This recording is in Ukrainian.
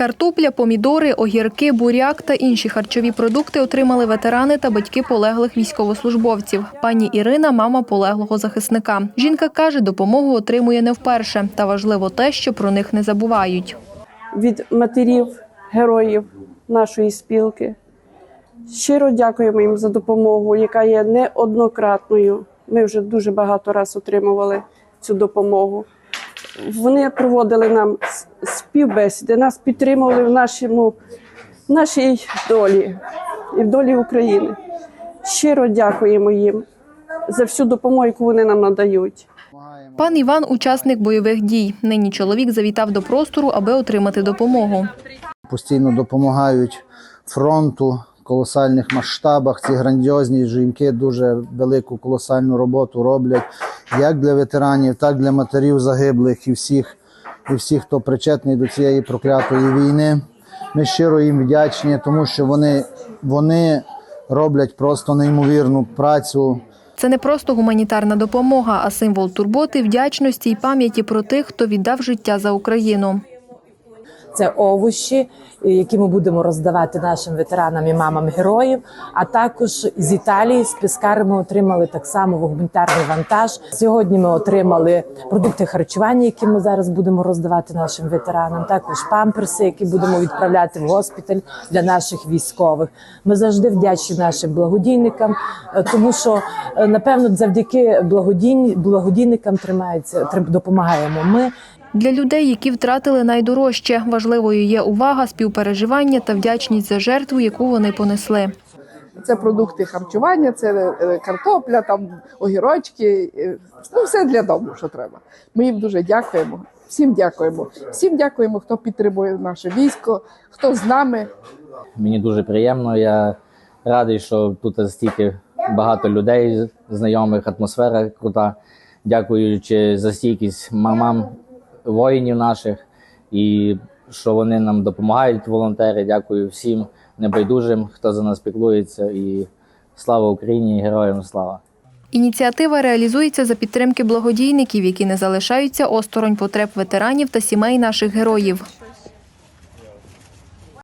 Картопля, помідори, огірки, буряк та інші харчові продукти отримали ветерани та батьки полеглих військовослужбовців. Пані Ірина – мама полеглого захисника. Жінка каже, допомогу отримує не вперше. Та важливо те, що про них не забувають. від матерів, героїв нашої спілки. Щиро дякуємо їм за допомогу, яка є неоднократною. Ми вже дуже багато разів отримували цю допомогу. Вони проводили нам співбесіди, нас підтримували в нашому, в нашій долі і в долі України. Щиро дякуємо їм за всю допомогу, яку вони нам надають. Пан Іван – учасник бойових дій. Нині чоловік завітав до простору, аби отримати допомогу. постійно допомагають фронту в колосальних масштабах. Ці грандіозні жінки дуже велику колосальну роботу роблять як для ветеранів, так і для матерів загиблих і всіх, і всіх, хто причетний до цієї проклятої війни. Ми щиро їм вдячні, тому що вони, вони роблять просто неймовірну працю. Це не просто гуманітарна допомога, а символ турботи, вдячності і пам'яті про тих, хто віддав життя за Україну. Це овочі, які ми будемо роздавати нашим ветеранам і мамам героїв. А також з Італії з Піскари ми отримали так само гуманітарний вантаж. Сьогодні ми отримали продукти харчування, які ми зараз будемо роздавати нашим ветеранам. Також памперси, які будемо відправляти в госпіталь для наших військових. Ми завжди вдячні нашим благодійникам, е, тому що е, напевно завдяки благодійникам тримається трим- допомагаємо ми. Для людей, які втратили найдорожче, важливою є увага, співпереживання та вдячність за жертву, яку вони понесли. Це продукти харчування, це е, картопля, там огірочки, е, ну все для дому, що треба. Ми їм дуже дякуємо. Всім дякуємо. Всім дякуємо, хто підтримує наше військо, хто з нами. Мені дуже приємно. Я радий, що тут стільки багато людей, знайомих, атмосфера крута. Дякуючи за стійкість мамам воїнів наших і що вони нам допомагають, волонтери. Дякую всім небайдужим, хто за нас піклується. І слава Україні, героям слава! Ініціатива реалізується за підтримки благодійників, які не залишаються осторонь потреб ветеранів та сімей наших героїв.